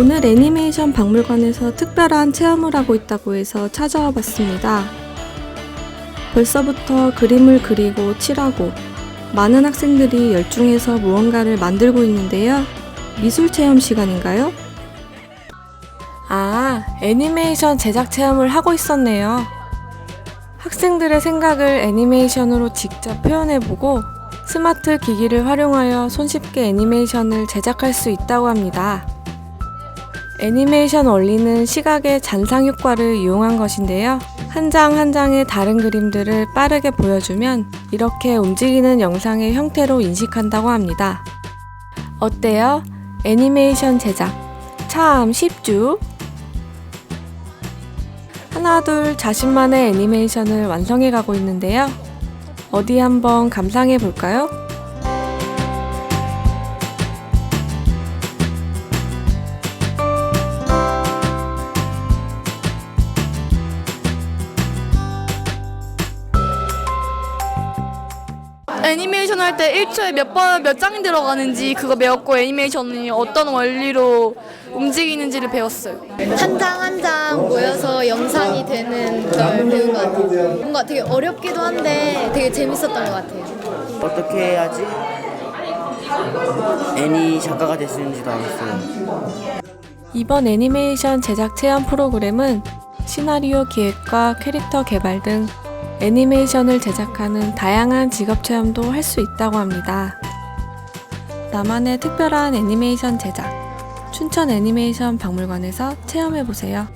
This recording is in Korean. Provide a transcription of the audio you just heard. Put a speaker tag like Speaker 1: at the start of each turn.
Speaker 1: 오늘 애니메이션 박물관에서 특별한 체험을 하고 있다고 해서 찾아와 봤습니다. 벌써부터 그림을 그리고 칠하고 많은 학생들이 열중해서 무언가를 만들고 있는데요. 미술 체험 시간인가요? 아, 애니메이션 제작 체험을 하고 있었네요. 학생들의 생각을 애니메이션으로 직접 표현해보고 스마트 기기를 활용하여 손쉽게 애니메이션을 제작할 수 있다고 합니다. 애니메이션 원리는 시각의 잔상 효과를 이용한 것인데요. 한장한 장의 다른 그림들을 빠르게 보여주면 이렇게 움직이는 영상의 형태로 인식한다고 합니다. 어때요? 애니메이션 제작. 참 쉽죠? 하나 둘 자신만의 애니메이션을 완성해 가고 있는데요. 어디 한번 감상해 볼까요?
Speaker 2: 애니메이션 할 때 1초에 몇 번 몇 장이 들어가는지 그거 배웠고 애니메이션이 어떤 원리로 움직이는지를 배웠어요.
Speaker 3: 한 장 한 장 모여서 영상이 되는 걸 배운 것 같아요. 뭔가 되게 어렵기도 한데 되게 재밌었던 것 같아요.
Speaker 4: 어떻게 해야지 애니 작가가 될 수 있는지도 알았어요.
Speaker 1: 이번 애니메이션 제작 체험 프로그램은 시나리오 기획과 캐릭터 개발 등 애니메이션을 제작하는 다양한 직업 체험도 할 수 있다고 합니다. 나만의 특별한 애니메이션 제작. 춘천 애니메이션 박물관에서 체험해 보세요.